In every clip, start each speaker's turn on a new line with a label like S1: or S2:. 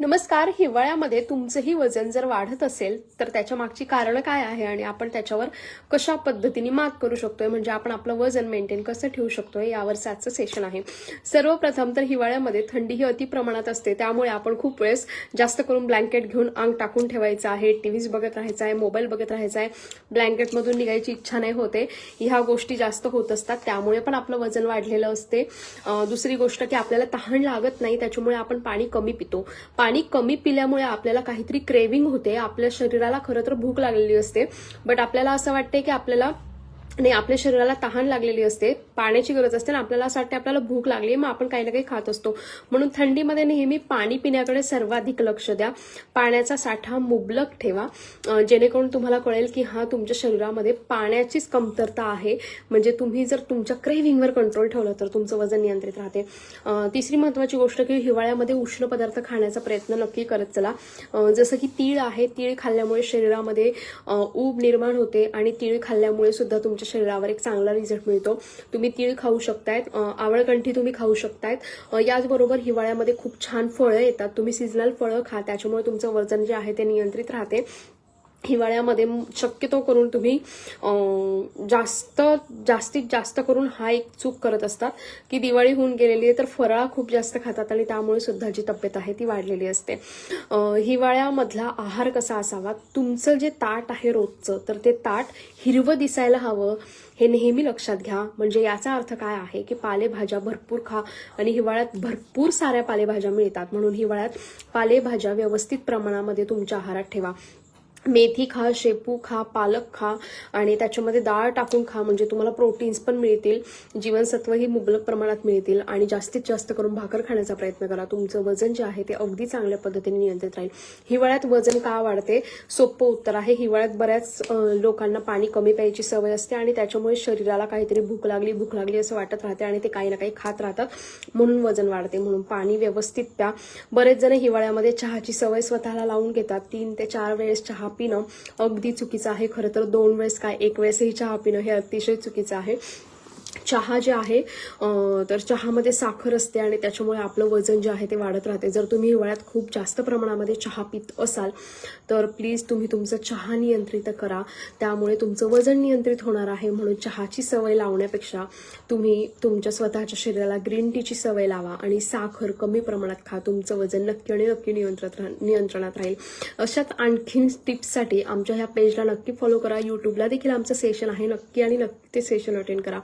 S1: नमस्कार हिवाळ्यामध्ये तुमचंही वजन जर वाढत असेल तर त्याच्या मागची कारणं काय आहे आणि आपण त्याच्यावर कशा पद्धतीने मात करू शकतोय? म्हणजे आपण आपलं वजन मेंटेन कसं ठेवू शकतोय? यावरचं आजचं सेशन आहे. सर्वप्रथम तर हिवाळ्यामध्ये थंडी ही अति प्रमाणात असते. त्यामुळे आपण खूप वेळेस जास्त करून ब्लँकेट घेऊन अंग टाकून ठेवायचं आहे. टीव्हीज बघत राहायचं आहे मोबाईल बघत राहायचं आहे. ब्लँकेटमधून निघायची इच्छा नाही होते. ह्या गोष्टी जास्त होत असतात. त्यामुळे पण आपलं वजन वाढलेलं असते. दुसरी गोष्ट की आपल्याला तहान लागत नाही त्याच्यामुळे आपण पाणी कमी पितो. पाणी कमी पिल्यामुळे आपल्याला काहीतरी क्रेविंग होते. आपल्या शरीराला खरं तर भूक लागलेली असते. बट आपल्याला असं वाटते की आपल्याला नाही आपल्या शरीराला तहान लागलेली असते. पाण्याची गरज असते ना आपल्याला असं वाटते आपल्याला भूक लागली मग आपण काही ना काही खात असतो. म्हणून थंडीमध्ये नेहमी पाणी पिण्याकडे सर्वाधिक लक्ष द्या. पाण्याचा साठा मुबलक ठेवा. जेणेकरून तुम्हाला कळेल की हा तुमच्या शरीरामध्ये पाण्याचीच कमतरता आहे. म्हणजे तुम्ही जर तुमच्या क्रेव्हिंगवर कंट्रोल ठेवलं तर तुमचं वजन नियंत्रित राहते. तिसरी महत्वाची गोष्ट की हिवाळ्यामध्ये उष्ण पदार्थ खाण्याचा प्रयत्न नक्की करत चला. जसं की तीळ आहे तीळ खाल्ल्यामुळे शरीरामध्ये ऊब निर्माण होते आणि तीळ खाल्ल्यामुळे सुद्धा तुमच्या शरीरावर एक चांगला रिझल्ट मिळतो. तुम्ही तीळ खाऊ शकतायत आवळकंठी तुम्ही खाऊ शकतायत. याचबरोबर हिवाळ्यामध्ये खूप छान फळं येतात. तुम्ही सिजनल फळं खा त्याच्यामुळे तुमचं वजन जे आहे ते नियंत्रित राहते. हिवाळ्यामध्ये शक्यतो करून तुम्ही जास्त जास्तीत जास्त करून हा एक चूक करत असतात की दिवाळी होऊन गेलेली आहे तर फराळ खूप जास्त खातात आणि त्यामुळे सुद्धा जी तब्येत आहे ती वाढलेली असते. हिवाळ्यामधला आहार कसा असावा? तुमचं जे ताट आहे रोजचं तर ते ताट हिरवं दिसायला हवं हे नेहमी लक्षात घ्या. म्हणजे याचा अर्थ काय आहे की पालेभाज्या भरपूर खा आणि हिवाळ्यात भरपूर साऱ्या पालेभाज्या मिळतात. म्हणून हिवाळ्यात पालेभाज्या व्यवस्थित प्रमाणामध्ये तुमच्या आहारात ठेवा. मेथी खा शेपू खा पालक खा आणि त्याच्यामध्ये डाळ टाकून खा म्हणजे तुम्हाला प्रोटीन्स पण मिळतील. जीवनसत्वही मुबलक प्रमाणात मिळतील आणि जास्तीत जास्त करून भाकर खाण्याचा प्रयत्न करा. तुमचं वजन जे आहे ते अगदी चांगल्या पद्धतीने नियंत्रित राहील. हिवाळ्यात वजन का वाढते? सोपं उत्तर आहे. हिवाळ्यात बऱ्याच लोकांना पाणी कमी प्यायची सवय असते आणि त्याच्यामुळे शरीराला काहीतरी भूक लागली भूक लागली असं वाटत राहते आणि ते काही ना काही खात राहतात. म्हणून वजन वाढते. म्हणून पाणी व्यवस्थित प्या. बरेच जण हिवाळ्यामध्ये चहाची सवय स्वतःला लावून घेतात. तीन ते चार वेळेस चहा पिणं अगदी चुकीचं आहे. खरं तर दोन वेळेस काय एक वेळेसही चहा पिणं हे अतिशय चुकीचं आहे. चहा जे आहे तर चहामध्ये साखर असते आणि त्याच्यामुळे आपलं वजन जे आहे ते वाढत राहते. जर तुम्ही हिवाळ्यात खूप जास्त प्रमाणामध्ये चहा पित असाल तर प्लीज तुम्ही तुमचं चहा नियंत्रित करा. त्यामुळे तुमचं वजन नियंत्रित होणार आहे. म्हणून चहाची सवय लावण्यापेक्षा तुम्ही तुमच्या स्वतःच्या शरीराला ग्रीन टीची सवय लावा आणि साखर कमी प्रमाणात खा. तुमचं वजन नक्की आणि नक्की नियंत्रणात राह नियंत्रणात राहील. अशाच आणखीन टिप्ससाठी आमच्या ह्या पेजला नक्की फॉलो करा. युट्यूबला देखील आमचं सेशन आहे. नक्की आणि नक्की ते सेशन अटेंड करा.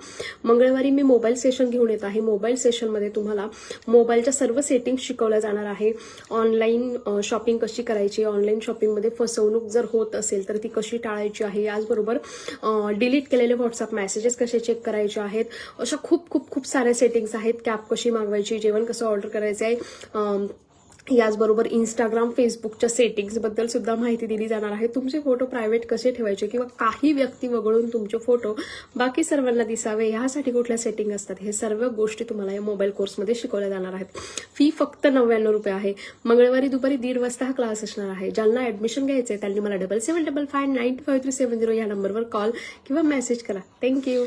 S1: मंगळवारी मी मोबाईल सेशन घेऊन येत आहे. मोबाईल सेशनमध्ये तुम्हाला मोबाईलच्या सर्व सेटिंग्स शिकवल्या जाणार आहे. ऑनलाईन शॉपिंग कशी करायची? ऑनलाईन शॉपिंगमध्ये फसवणूक जर होत असेल तर ती कशी टाळायची आहे? याचबरोबर डिलीट केलेले व्हॉट्सअप मेसेजेस कसे चेक करायचे आहेत? अशा खूप खूप खूप साऱ्या सेटिंग्स आहेत. कॅब कशी मागवायची? जेवण कसं ऑर्डर करायचं आहे याचबरोबर इंस्टाग्राम फेसबुकच्या सेटिंग्सबद्दल सुद्धा माहिती दिली जाणार आहे. तुमचे फोटो प्रायव्हेट कसे ठेवायचे किंवा काही व्यक्ती वगळून तुमचे फोटो बाकी सर्वांना दिसावे ह्यासाठी कुठल्या सेटिंग असतात? हे सर्व गोष्टी तुम्हाला या मोबाईल कोर्समध्ये शिकवल्या जाणार आहेत. फी फक्त नव्याण्णव रुपये आहे. मंगळवारी दुपारी दीड वाजता हा क्लास असणार आहे. ज्यांना ऍडमिशन घ्यायचं आहे त्यांनी मला double seven double five nine five three seven zero या नंबरवर कॉल किंवा मेसेज करा. थँक्यू